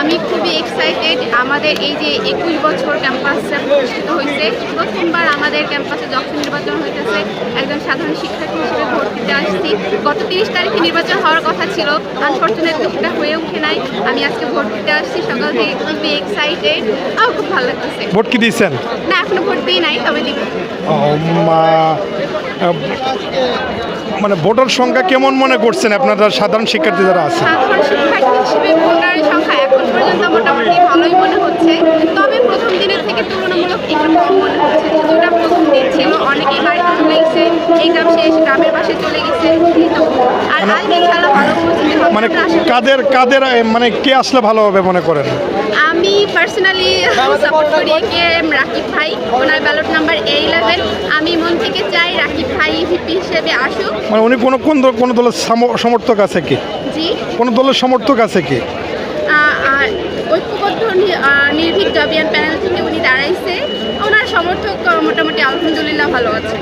আমি খুবই এক্সাইটেড আমাদের এই যে একুশ বছর ক্যাম্পাসটা প্রতিষ্ঠিত হয়েছে। প্রথমবার আমাদের ক্যাম্পাসে যখন নির্বাচন হইতেছে একজন সাধারণ শিক্ষার্থী হিসেবে ভর্তিতে আসছি। গত তিরিশ তারিখে নির্বাচন হওয়ার কথা ছিল আনফর্চুনেটলি সেটা হয়ে ওঠে নাই। আমি আজকে ভর্তিতে আসছি সকাল থেকে খুবই এক্সাইটেড আমার খুব ভালো লাগতেছে। ভোট কি দিয়েছেন? না এখনও ভোট দিই নাই তবে দিব। মানে ভোটার সংখ্যা কেমন মনে করছেন আপনারা সাধারণ শিক্ষার্থী যারা আছে? সাধারণ শিক্ষার্থী হিসেবে ভোটারের সংখ্যা এখন পর্যন্ত মোটামুটি ভালোই মনে হচ্ছে তবে প্রথম দিনের থেকে তুলনামূলক একটু কম মনে ছিল অনেকেই বাড়িতে চলে গেছে এক্সাম শেষ গ্রামের পাশে চলে গেছে আর আজকে খেলা ভালো পৌঁছতে মানে। কাদের কাদের মানে কে আসলে ভালো হবে মনে করেন? আমি পার্সোনালি সাপোর্ট করি কে এম রাকিব ভাই। ওনার ব্যালট নাম্বার এ ইলেভেন আমি মন থেকে চাই রাকিব ভাই ভিপি হিসেবে আসুক। মানে উনি কোনো কোন কোনো দলের সাম- সমর্থক আছে কি? জি। কোনো দলের সমর্থক আছে কি? ঐক্যবদ্ধ নির্ভীক জবিয়ান প্যানেল থেকে উনি দাঁড়াইছে। সমর্থক মোটামুটি আলহামদুলিল্লাহ ভালো আছে।